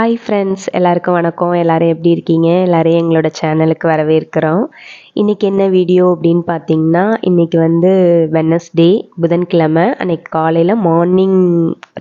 Hi friends எல்லாருக்கும் வணக்கம். எல்லோரும் எப்படி இருக்கீங்க? எல்லோரும் எங்களோட சேனலுக்கு வரவேற்கிறோம். இன்றைக்கி என்ன வீடியோ அப்படின்னு பார்த்தீங்கன்னா இன்றைக்கி வந்து வெனஸ்டே புதன்கிழமை. அன்றைக்கி காலையில் மார்னிங்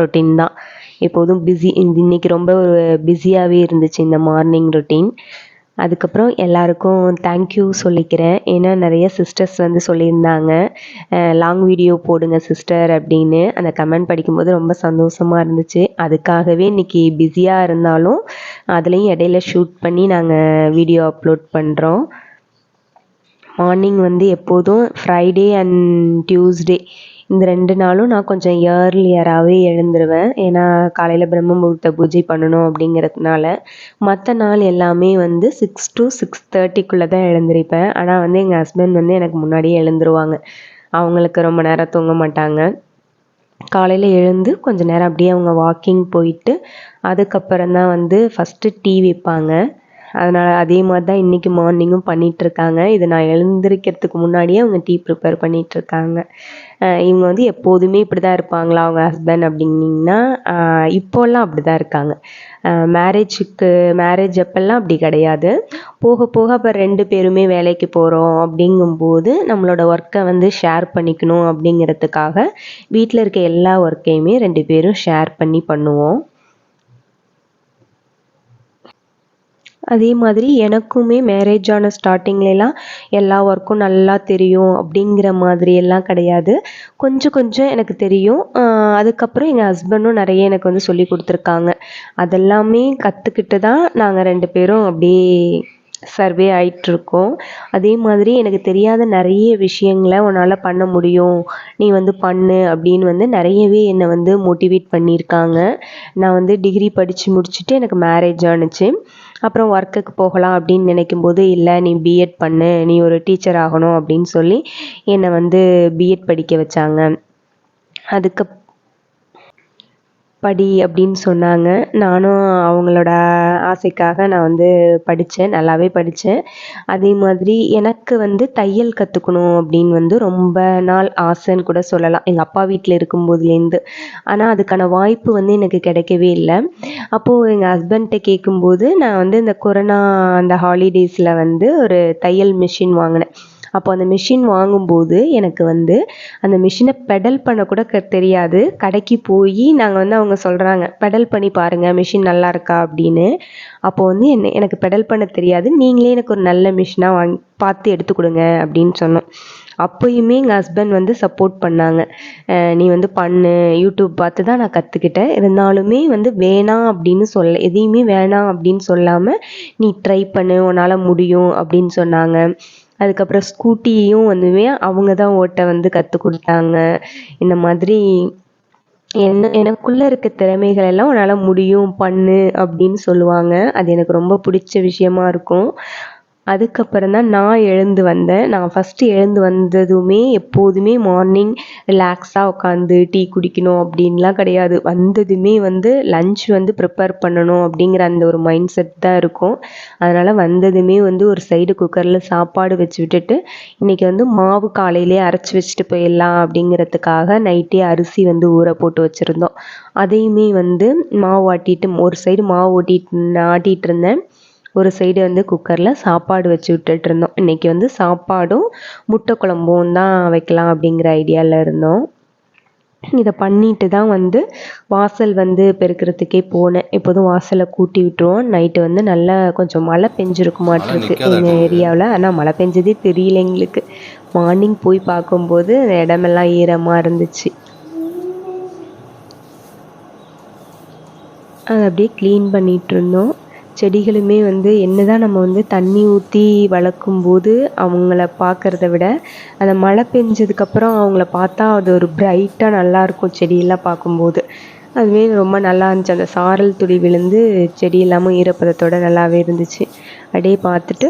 ரொட்டீன் தான். எப்போதும் பிஸி இன்றைக்கி ரொம்ப பிஸியாகவே இருந்துச்சு இந்த மார்னிங் ரொட்டீன் அதுக்கப்புறம் எல்லாருக்கும் தேங்க்யூ சொல்லிக்கிறேன். ஏன்னா நிறைய சிஸ்டர்ஸ் வந்து சொல்லியிருந்தாங்க. லாங் வீடியோ போடுங்க சிஸ்டர் அப்படின்னு. அந்த கமெண்ட் படிக்கும்போது ரொம்ப சந்தோஷமாக இருந்துச்சு. அதுக்காகவே இன்றைக்கி பிஸியாக இருந்தாலும் அதுலேயும் இடையில ஷூட் பண்ணி நாங்கள் வீடியோ அப்லோட் பண்ணுறோம் மார்னிங் வந்து எப்போதும் ஃப்ரைடே அண்ட் டியூஸ்டே இந்த ரெண்டு நாளும் நான் கொஞ்சம் இயர்லியராகவே எழுந்துருவேன். ஏன்னா காலையில் பிரம்ம முகூர்த்த பூஜை பண்ணணும் அப்படிங்கிறதுனால மற்ற நாள் எல்லாமே வந்து சிக்ஸ் டு சிக்ஸ் தேர்ட்டிக்குள்ளே தான் எழுந்திருப்பேன். ஆனால் வந்து எங்கள் ஹஸ்பண்ட் வந்து எனக்கு முன்னாடியே எழுந்துருவாங்க. அவங்களுக்கு ரொம்ப நேரம் தூங்க மாட்டாங்க. காலையில் எழுந்து கொஞ்சம் நேரம் அப்படியே அவங்க வாக்கிங் போயிட்டு அதுக்கப்புறம் தான் வந்து ஃபஸ்ட்டு டீ வைப்பாங்க. அதனால் அதே மாதிரி தான் இன்றைக்கி மார்னிங்கும் பண்ணிகிட்ருக்காங்க இது நான் எழுந்திரிக்கிறதுக்கு முன்னாடியே அவங்க டீ ப்ரிப்பேர் பண்ணிகிட்ருக்காங்க இவங்க வந்து எப்போதுமே இப்படி தான் இருப்பாங்களா அவங்க ஹஸ்பண்ட் அப்படின்னிங்கன்னா இப்போல்லாம் அப்படி தான் இருக்காங்க மேரேஜுக்கு மேரேஜ் அப்போல்லாம் அப்படி கிடையாது. போக போக அப்போ ரெண்டு பேருமே வேலைக்கு போகிறோம் அப்படிங்கும்போது நம்மளோட ஒர்க்கை வந்து ஷேர் பண்ணிக்கணும் அப்படிங்கிறதுக்காக வீட்டில் இருக்க எல்லா ஒர்க்கையுமே ரெண்டு பேரும் ஷேர் பண்ணி பண்ணுவோம். அதே மாதிரி எனக்குமே மேரேஜ் ஆன ஸ்டார்டிங்லலாம் எல்லா ஒர்க்கும் நல்லா தெரியும் அப்படிங்கிற மாதிரி எல்லாம் கிடையாது. கொஞ்சம் கொஞ்சம் எனக்கு தெரியும். அதுக்கப்புறம் எங்கள் ஹஸ்பண்டும் நிறைய எனக்கு வந்து சொல்லி கொடுத்துருக்காங்க. அதெல்லாமே கற்றுக்கிட்டு தான் நாங்கள் ரெண்டு பேரும் அப்படியே சர்வே ஆகிட்ருக்கோம் அதே மாதிரி எனக்கு தெரியாத நிறைய விஷயங்களை உன்னால் பண்ண முடியும். நீ வந்து பண்ணு அப்படின்னு வந்து நிறையவே என்னை வந்து மோட்டிவேட் பண்ணியிருக்காங்க. நான் வந்து டிகிரி படித்து முடிச்சுட்டு எனக்கு மேரேஜ் ஆணுச்சு அப்புறம் ஒர்க்குக்கு போகலாம் அப்படின்னு நினைக்கும் போது இல்லை நீ பிஎட் பண்ணு. நீ ஒரு டீச்சர் ஆகணும் அப்படின்னு சொல்லி என்னை வந்து பிஎட் படிக்க வச்சாங்க. அதுக்கு படி அப்படின்னு சொன்னாங்க. நானும் அவங்களோட ஆசைக்காக நான் வந்து படித்தேன் நல்லாவே படித்தேன் அதே மாதிரி எனக்கு வந்து தையல் கற்றுக்கணும் அப்படின்னு வந்து ரொம்ப நாள் ஆசைன்னு கூட சொல்லலாம். எங்கள் அப்பா வீட்டில் இருக்கும்போதுலேருந்து. ஆனால் அதுக்கான வாய்ப்பு வந்து எனக்கு கிடைக்கவே இல்லை. அப்போது எங்கள் ஹஸ்பண்ட்டை கேட்கும்போது நான் வந்து இந்த கொரோனா அந்த ஹாலிடேஸில் வந்து ஒரு தையல் மிஷின் வாங்கினேன். அப்போ அந்த மிஷின் வாங்கும்போது எனக்கு வந்து அந்த மிஷினை பெடல் பண்ணக்கூட க தெரியாது. கடைக்கு போய் நாங்கள் வந்து அவங்க சொல்கிறாங்க பெடல் பண்ணி பாருங்கள் மிஷின் நல்லா இருக்கா? அப்படின்னு. அப்போ வந்து என்ன எனக்கு பெடல் பண்ண தெரியாது. நீங்களே எனக்கு ஒரு நல்ல மிஷினாக வாங்கி பார்த்து எடுத்து கொடுங்க அப்படின்னு சொன்னோம். அப்போயுமே எங்கள் ஹஸ்பண்ட் வந்து சப்போர்ட் பண்ணாங்க. நீ வந்து பண்ணு யூடியூப் பார்த்து தான் நான் கற்றுக்கிட்டேன் இருந்தாலுமே வந்து வேணாம் அப்படின்னு சொல்ல எதையுமே வேணாம் அப்படின்னு சொல்லாமல் நீ ட்ரை பண்ணு உன்னால் முடியும் அப்படின்னு சொன்னாங்க. அதுக்கப்புறம் ஸ்கூட்டியும் வந்துமே அவங்க தான் ஓட்ட வந்து கற்றுக் கொடுத்தாங்க. இந்த மாதிரி என்ன எனக்குள்ளே இருக்க திறமைகள் எல்லாம் உன்னால் முடியும் பண்ணு அப்படின்னு சொல்லுவாங்க. அது எனக்கு ரொம்ப பிடிச்ச விஷயமா இருக்கும். அதுக்கப்புறம் தான் நான் எழுந்து வந்தேன். நான் ஃபஸ்ட்டு எழுந்து வந்ததுமே எப்போதுமே மார்னிங் ரிலாக்ஸாக உட்காந்து டீ குடிக்கணும் அப்படின்லாம் கிடையாது. வந்ததுமே வந்து லன்ச் வந்து ப்ரிப்பேர் பண்ணணும் அப்படிங்கிற அந்த ஒரு மைண்ட் செட் தான் இருக்கும். அதனால் வந்ததுமே வந்து ஒரு சைடு குக்கரில் சாப்பாடு வச்சு விட்டுட்டு இன்றைக்கி வந்து மாவு காலையிலே அரைச்சி வச்சுட்டு போயிடலாம் அப்படிங்கிறதுக்காக நைட்டே அரிசி வந்து ஊற போட்டு வச்சுருந்தோம். அதையுமே வந்து மாவு ஆட்டிட்டு ஒரு சைடு மாவு ஓட்டிட்டு ஆட்டிகிட்டு இருந்தேன். ஒரு சைடு வந்து குக்கரில் சாப்பாடு வச்சு விட்டுட்டு இருந்தோம் இன்றைக்கி வந்து சாப்பாடும் முட்டை குழம்பும் தான் வைக்கலாம் அப்படிங்கிற ஐடியாவில் இருந்தோம். இதை பண்ணிட்டு தான் வந்து வாசல் வந்து பெருக்கிறதுக்கே போனேன். எப்போதும் வாசலை கூட்டி விட்டுருவோம். நைட்டு வந்து நல்லா கொஞ்சம் மழை பெஞ்சிருக்குமாட்டிருக்கு எங்கள் ஏரியாவில் ஆனால் மழை பெஞ்சதே தெரியல எங்களுக்கு. மார்னிங் போய் பார்க்கும்போது அந்த இடமெல்லாம் ஈரமாக இருந்துச்சு. அதை அப்படியே க்ளீன் பண்ணிகிட்டு இருந்தோம். செடிகளுமே வந்து என்ன தான் நம்ம வந்து தண்ணி ஊற்றி வளர்க்கும் போது அவங்கள பார்க்குறத விட அந்த மழை பெஞ்சதுக்கப்புறம் அவங்கள பார்த்தா அது ஒரு பிரைட்டாக நல்லாயிருக்கும் செடியெல்லாம் பார்க்கும்போது. அதுவே ரொம்ப நல்லா இருந்துச்சு. அந்த சாரல் துளி விழுந்து செடி எல்லாமும் ஈரப்பதத்தோடு நல்லாவே இருந்துச்சு. அப்படியே பார்த்துட்டு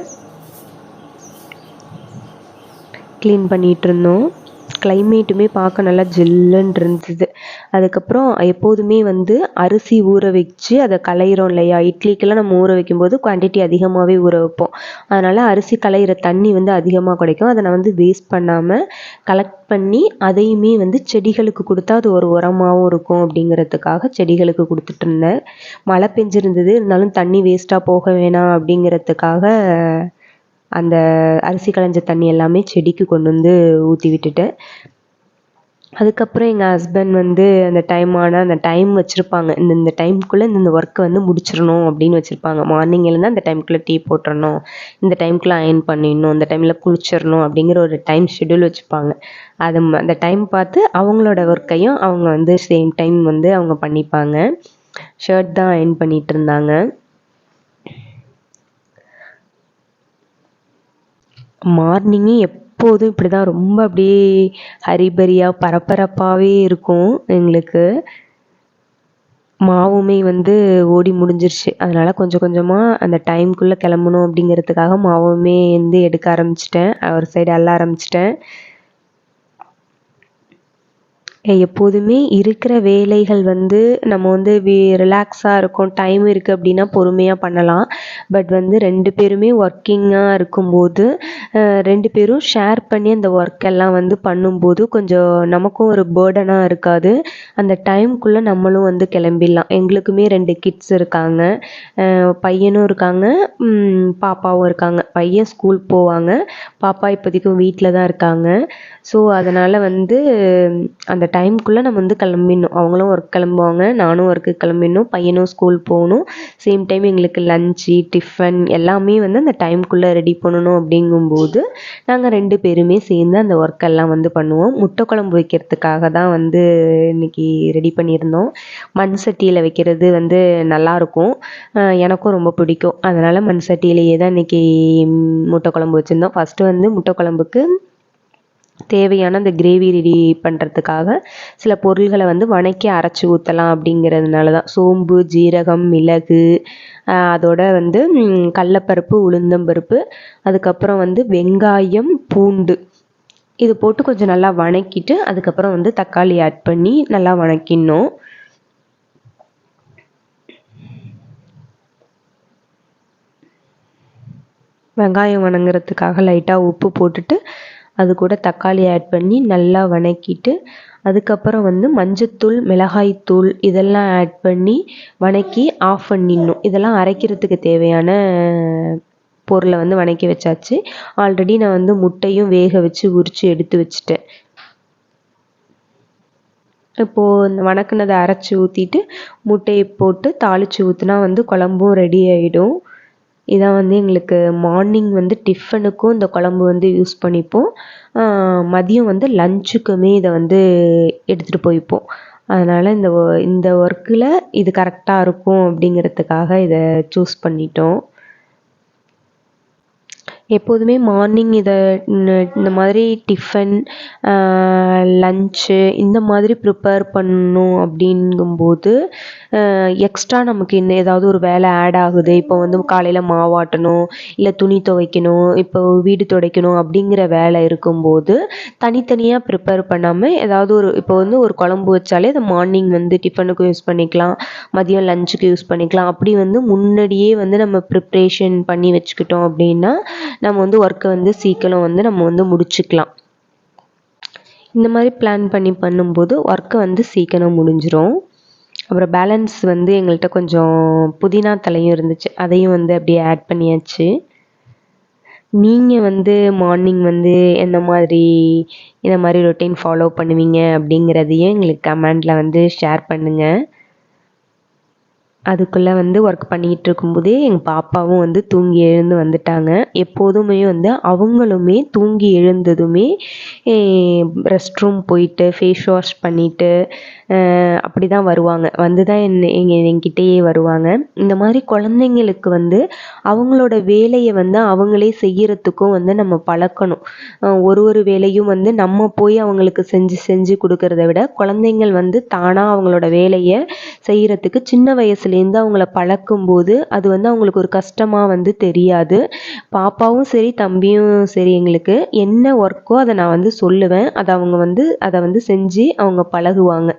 க்ளீன் பண்ணிகிட்டு இருந்தோம். கிளைமேட்டுமே பார்க்க நல்லா ஜில்லுன்னு இருந்தது. அதுக்கப்புறம் எப்போதுமே வந்து அரிசி ஊற வச்சு அதை களையிறோம் இல்லையா? இட்லிக்கெல்லாம் நம்ம ஊற வைக்கும்போது குவான்டிட்டி அதிகமாகவே ஊற வைப்போம். அதனால் அரிசி களையிற தண்ணி வந்து அதிகமாக கிடைக்கும். அதை நான் வந்து வேஸ்ட் பண்ணாமல் கலெக்ட் பண்ணி அதையுமே வந்து செடிகளுக்கு கொடுத்தா அது ஒரு உரமாகவும் இருக்கும் அப்படிங்கிறதுக்காக செடிகளுக்கு கொடுத்துட்ருந்தேன் மழை பெஞ்சிருந்தது. இருந்தாலும் தண்ணி வேஸ்ட்டாக போக வேணாம் அப்படிங்கிறதுக்காக அந்த அரிசி களைஞ்ச தண்ணி எல்லாமே செடிக்கு கொண்டு வந்து ஊற்றி விட்டுட்டேன் அதுக்கப்புறம் எங்கள் ஹஸ்பண்ட் வந்து அந்த டைம் ஆனால் அந்த டைம் வச்சுருப்பாங்க. இந்த இந்த டைமுக்குள்ளே இந்த இந்த ஒர்க்கை வந்து முடிச்சிடணும் அப்படின்னு வச்சுருப்பாங்க. மார்னிங் எழுந்தால் அந்த டைம்குள்ளே டீ போட்டுறணும். இந்த டைம்குள்ளே அயன் பண்ணிடணும். இந்த டைமில் குளிச்சிடணும் அப்படிங்கிற ஒரு டைம் ஷெட்யூல் வச்சுப்பாங்க அது அந்த டைம் பார்த்து அவங்களோட ஒர்க்கையும் அவங்க வந்து சேம் டைம் வந்து அவங்க பண்ணிப்பாங்க. ஷர்ட் தான் அயன் பண்ணிகிட்டு இருந்தாங்க. மார்னிங்கே எப்போதும் இப்படி தான் ரொம்ப அப்படியே ஹரிபரியாக பரபரப்பாகவே இருக்கும் எங்களுக்கு. மாவுமே வந்து ஓடி முடிஞ்சிருச்சு. அதனால் கொஞ்சம் கொஞ்சமாக அந்த டைம்குள்ளே கிளம்பணும் அப்படிங்கிறதுக்காக மாவுமே வந்து எடுக்க ஆரம்பிச்சிட்டேன். ஒரு சைடு அள்ள ஆரம்பிச்சிட்டேன். எப்போதுமே இருக்கிற வேலைகள் வந்து நம்ம வந்து வி ரிலாக்ஸாக இருக்கோம் டைம் இருக்குது அப்படின்னா பொறுமையாக பண்ணலாம். பட் வந்து ரெண்டு பேருமே ஒர்க்கிங்காக இருக்கும்போது ரெண்டு பேரும் ஷேர் பண்ணி அந்த ஒர்க் எல்லாம் வந்து பண்ணும்போது கொஞ்சம் நமக்கும் ஒரு பேர்டனாக இருக்காது. அந்த டைம்குள்ளே நம்மளும் வந்து கிளம்பிடலாம். எங்களுக்குமே ரெண்டு கிட்ஸ் இருக்காங்க. பையனும் இருக்காங்க பாப்பாவும் இருக்காங்க. பையன் ஸ்கூல் போவாங்க பாப்பா இப்போதைக்கும் வீட்டில் தான் இருக்காங்க. ஸோ அதனால் வந்து அந்த டைம்குள்ளே நம்ம வந்து கிளம்பிடணும். அவங்களும் ஒர்க் கிளம்புவாங்க நானும் ஒர்க்குக்கு கிளம்பிடணும் பையனும் ஸ்கூல் போகணும். சேம் டைம் எங்களுக்கு லஞ்சு டிஃபன் எல்லாமே வந்து அந்த டைம்குள்ளே ரெடி பண்ணணும் அப்படிங்கும்போது நாங்கள் ரெண்டு பேருமே சேர்ந்து அந்த ஒர்க்கெல்லாம் வந்து பண்ணுவோம். முட்டை குழம்பு வைக்கிறதுக்காக தான் வந்து இன்னைக்கு ரெடி பண்ணியிருந்தோம். மண் சட்டியில் வைக்கிறது வந்து நல்லாயிருக்கும். எனக்கும் ரொம்ப பிடிக்கும். அதனால் மண் சட்டியிலேயே தான் இன்றைக்கி முட்டை குழம்பு வச்சுருந்தோம். ஃபஸ்ட்டு வந்து முட்டை குழம்புக்கு தேவையான அந்த கிரேவி ரெடி பண்ணுறதுக்காக சில பொருள்களை வந்து வணக்கி அரைச்சி ஊற்றலாம் அப்படிங்கிறதுனால தான் சோம்பு ஜீரகம் மிளகு அதோட வந்து கடலப்பருப்பு உளுந்தம்பருப்பு அதுக்கப்புறம் வந்து வெங்காயம் பூண்டு. இது போட்டு கொஞ்சம் நல்லா வணக்கிட்டு அதுக்கப்புறம் வந்து தக்காளி ஆட் பண்ணி நல்லா வணக்கிடணும். வெங்காயம் வணங்குறதுக்காக லைட்டாக உப்பு போட்டுட்டு அது கூட தக்காளி ஆட் பண்ணி நல்லா வணக்கிட்டு அதுக்கப்புறம் வந்து மஞ்சத்தூள் மிளகாய்த்தூள் இதெல்லாம் ஆட் பண்ணி வணக்கி ஆஃப் பண்ணிடணும். இதெல்லாம் அரைக்கிறதுக்கு தேவையான பொருளை வந்து வணக்கி வச்சாச்சு. ஆல்ரெடி நான் வந்து முட்டையும் வேக வச்சு உரித்து எடுத்து வச்சுட்டேன். இப்போது இந்த வணக்குனதை அரைச்சி ஊற்றிட்டு முட்டையை போட்டு தாளித்து ஊற்றினா வந்து குழம்பும் ரெடி ஆகிடும் இதான் வந்து எங்களுக்கு மார்னிங் வந்து டிஃபனுக்கும் இந்த குழம்பு வந்து யூஸ் பண்ணிப்போம். மதியம் வந்து லஞ்சுக்குமே இதை வந்து எடுத்துகிட்டு போய்ப்போம். அதனால் இந்த இந்த ஒர்க்கில் இது கரெக்டாக இருக்கும் அப்படிங்கிறதுக்காக இதை சூஸ் பண்ணிட்டோம். எப்போதுமே மார்னிங் இதை இந்த மாதிரி டிஃபன் லன்ச்சு இந்த மாதிரி ப்ரிப்பேர் பண்ணணும் அப்படிங்கும்போது எக்ஸ்ட்ரா நமக்கு இந்த ஏதாவது ஒரு வேலை ஆட் ஆகுது. இப்போ வந்து காலையில் மாவாட்டணும் இல்லை துணி துவைக்கணும் இப்போ வீடு துடைக்கணும் அப்படிங்கிற வேலை இருக்கும்போது தனித்தனியாக ப்ரிப்பேர் பண்ணாமல் ஏதாவது ஒரு இப்போ வந்து ஒரு குழம்பு வச்சாலே அதை மார்னிங் வந்து டிஃபனுக்கும் யூஸ் பண்ணிக்கலாம் மதியம் லஞ்சுக்கு யூஸ் பண்ணிக்கலாம். அப்படி வந்து முன்னாடியே வந்து நம்ம ப்ரிப்ரேஷன் பண்ணி வச்சுக்கிட்டோம் அப்படின்னா நம்ம வந்து ஒர்க்கை வந்து சீக்கிரம் வந்து நம்ம வந்து முடிச்சுக்கலாம். இந்த மாதிரி பிளான் பண்ணி பண்ணும்போது ஒர்க்கை வந்து சீக்கிரம் முடிஞ்சிடும் அப்புறம் பேலன்ஸ் வந்து எங்கள்கிட்ட கொஞ்சம் புதினா தலையும் இருந்துச்சு. அதையும் வந்து அப்படியே ஆட் பண்ணியாச்சு. நீங்கள் வந்து மார்னிங் வந்து எந்த மாதிரி இந்த மாதிரி ரொட்டீன் ஃபாலோ பண்ணுவீங்க அப்படிங்கிறதையும் எங்களுக்கு கமெண்டில் வந்து ஷேர் பண்ணுங்கள் அதுக்குள்ளே வந்து ஒர்க் பண்ணிகிட்டு இருக்கும்போதே எங்கள் பாப்பாவும் வந்து தூங்கி எழுந்து வந்துட்டாங்க. எப்போதுமே வந்து அவங்களுமே தூங்கி எழுந்ததுமே ரெஸ்ட் ரூம் போயிட்டு ஃபேஸ் வாஷ் பண்ணிவிட்டு அப்படி தான் வருவாங்க. வந்து தான் என்ன எங்கள் என்கிட்டயே வருவாங்க. இந்த மாதிரி குழந்தைங்களுக்கு வந்து அவங்களோட வேலையை வந்து அவங்களே செய்கிறதுக்கும் வந்து நம்ம பழக்கணும். ஒரு ஒரு வேலையும் வந்து நம்ம போய் அவங்களுக்கு செஞ்சு செஞ்சு கொடுக்கறத விட குழந்தைங்கள் வந்து தானாக அவங்களோட வேலையை செய்கிறதுக்கு சின்ன வயசுலேருந்து அவங்கள பழக்கும்போது அது வந்து அவங்களுக்கு ஒரு கஷ்டமாக வந்து தெரியாது. பாப்பாவும் சரி தம்பியும் சரி எங்களுக்கு என்ன ஒர்க்கோ அதை நான் வந்து சொல்லுவேன். அதை அவங்க வந்து அதை வந்து செஞ்சு அவங்க பழகுவாங்க.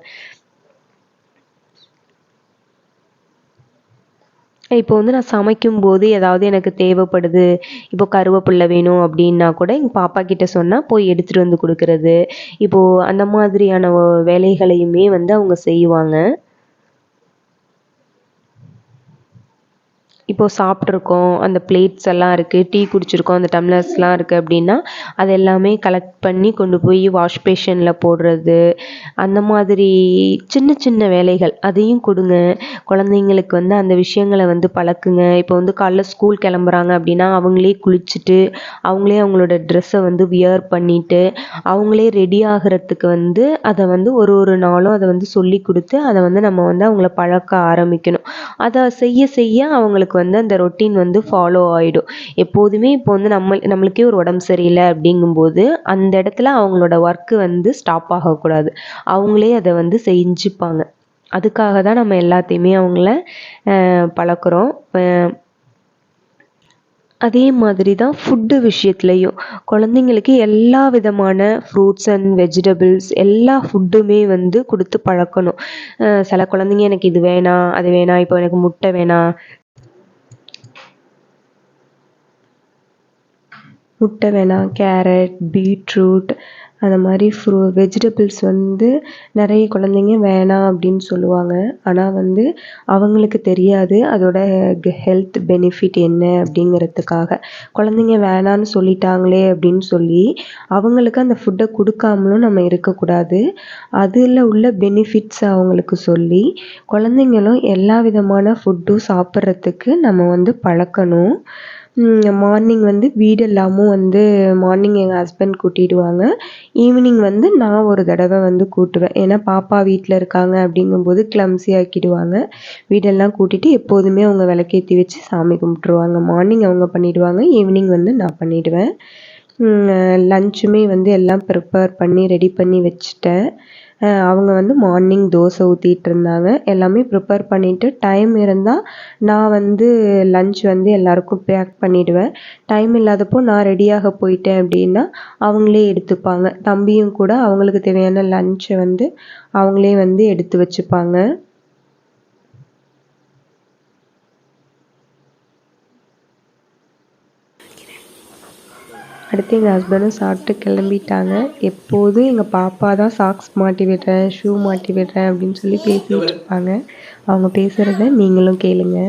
இப்போ வந்து நான் சமைக்கும்போது ஏதாவது எனக்கு தேவைப்படுது இப்போ கருவேப்பில்ல வேணும் அப்படின்னா கூட எங்கள் பாப்பா கிட்ட சொன்னால் போய் எடுத்துகிட்டு வந்து கொடுக்குறது. இப்போது அந்த மாதிரியான வேலைகளையுமே வந்து அவங்க செய்வாங்க. இப்போது சாப்பிட்ருக்கோம் அந்த பிளேட்ஸ் எல்லாம் இருக்குது டீ குடிச்சிருக்கோம் அந்த டம்ளர்ஸ்லாம் இருக்குது அப்படின்னா அது எல்லாமே கலெக்ட் பண்ணி கொண்டு போய் வாஷ் பேஷனில் போடுறது அந்த மாதிரி சின்ன சின்ன வேலைகள் அதையும் கொடுங்க. குழந்தைங்களுக்கு வந்து அந்த விஷயங்களை வந்து பழக்குங்க. இப்போ வந்து காலைல ஸ்கூல் கிளம்புறாங்க அப்படின்னா அவங்களே குளிச்சுட்டு அவங்களே அவங்களோட ட்ரெஸ்ஸை வந்து வியர் பண்ணிவிட்டு அவங்களே ரெடி ஆகிறதுக்கு வந்து அதை வந்து ஒரு ஒரு நாளும் அதை வந்து சொல்லி கொடுத்து அதை வந்து நம்ம வந்து அவங்கள பழக்க ஆரம்பிக்கணும். அதை செய்ய செய்ய அவங்களுக்கு வந்து அந்த ரொட்டீன் வந்து ஃபாலோ ஆகிடும் எப்போதுமே இப்போ வந்து நம்ம நம்மளுக்கே ஒரு உடம்பு சரியில்லை அப்படிங்கும்போது அந்த இடத்துல அவங்களோட ஒர்க்கு வந்து ஸ்டாப் ஆகக்கூடாது. அவங்களே அதை வந்து செஞ்சுப்பாங்க. அதுக்காக தான் நம்ம எல்லாத்தையுமே அவங்கள பழக்கிறோம். அதே மாதிரி தான் ஃபுட்டு விஷயத்துலையும். குழந்தைங்களுக்கு எல்லா விதமான ஃப்ரூட்ஸ் அண்ட் வெஜிடபிள்ஸ் எல்லா ஃபுட்டுமே வந்து கொடுத்து பழக்கணும். சில குழந்தைங்க எனக்கு இது வேணாம் அது வேணாம் இப்போ எனக்கு முட்டை வேணாம் முட்டை வேணாம் கேரட் பீட்ரூட் அந்த மாதிரி ஃப்ரூ வெஜிடபிள்ஸ் வந்து நிறைய குழந்தைங்க வேணாம் அப்படின்னு சொல்லுவாங்க. ஆனால் வந்து அவங்களுக்கு தெரியாது அதோட ஹெல்த் பெனிஃபிட் என்ன அப்படிங்கிறதுக்காக. குழந்தைங்க வேணான்னு சொல்லிட்டாங்களே அப்படின்னு சொல்லி அவங்களுக்கு அந்த ஃபுட்டை கொடுக்காமலும் நம்ம இருக்கக்கூடாது. அதில் உள்ள பெனிஃபிட்ஸ் அவங்களுக்கு சொல்லி குழந்தைங்களும் எல்லா விதமான ஃபுட்டும் சாப்பிட்றதுக்கு நம்ம வந்து பழக்கணும். மார்னிங் வந்து வீடெல்லாமும் வந்து மார்னிங் எங்கள் ஹஸ்பண்ட் கூட்டிடுவாங்க. ஈவினிங் வந்து நான் ஒரு தடவை வந்து கூட்டுவேன். ஏன்னா பாப்பா வீட்டில் இருக்காங்க அப்படிங்கும்போது கிளம்ஸி ஆக்கிடுவாங்க. வீடெல்லாம் கூட்டிட்டு எப்போதுமே அவங்க விளக்கேற்றி வச்சு சாமி கும்பிட்ருவாங்க மார்னிங் அவங்க பண்ணிவிடுவாங்க ஈவினிங் வந்து நான் பண்ணிவிடுவேன் லஞ்சுமே வந்து எல்லாம் ப்ரிப்பேர் பண்ணி ரெடி பண்ணி வச்சுட்டேன். அவங்க வந்து மார்னிங் தோசை ஊற்றிட்டு இருந்தாங்க. எல்லாமே ப்ரிப்பேர் பண்ணிவிட்டு டைம் இருந்தால் நான் வந்து லஞ்ச் வந்து எல்லாருக்கும் பேக் பண்ணிவிடுவேன் டைம் இல்லாதப்போ நான் ரெடியாக போயிட்டேன் அப்படின்னா அவங்களே எடுத்துப்பாங்க. தம்பியும் கூட அவங்களுக்கு தேவையான லஞ்சை வந்து அவங்களே வந்து எடுத்து வச்சுப்பாங்க. அடுத்து எங்கள் ஹஸ்பண்டும் சாப்பிட்டு கிளம்பிட்டாங்க. எப்போதும் எங்கள் பாப்பா தான் சாக்ஸ் மாட்டி விடுறேன் ஷூ மாட்டி விடுறேன் அப்படின்னு சொல்லி பேசிகிட்டு இருப்பாங்க. அவங்க பேசுகிறத நீங்களும் கேளுங்க.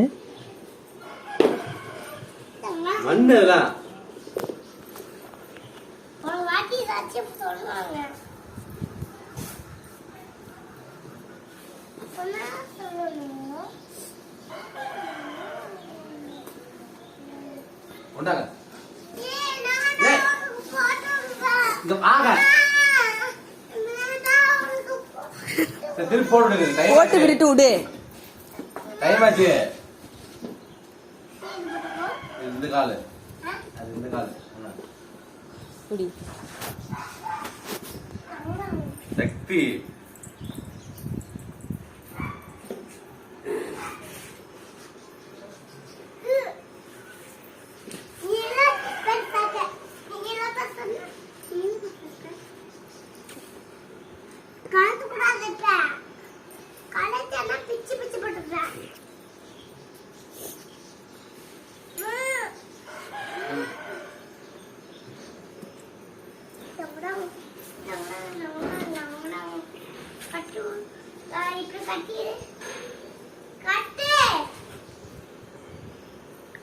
உண்டாங்க இங்க வாங்க. திருப்பி போட்டு போட்டு விட்டுட்டு விடு. டைம் ஆச்சு. இந்த காலு. அது இந்த காலு. சக்தி.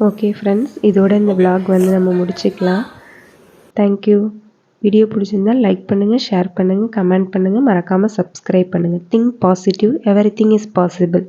ஓகே ஃப்ரெண்ட்ஸ் இதோட இந்த vlog வந்து நம்ம முடிச்சுக்கலாம். தேங்க்யூ வீடியோ பிடிச்சிருந்தால் லைக் பண்ணுங்கள் ஷேர் பண்ணுங்கள் கமெண்ட் பண்ணுங்கள் மறக்காமல் சப்ஸ்கிரைப் பண்ணுங்கள் think positive everything is possible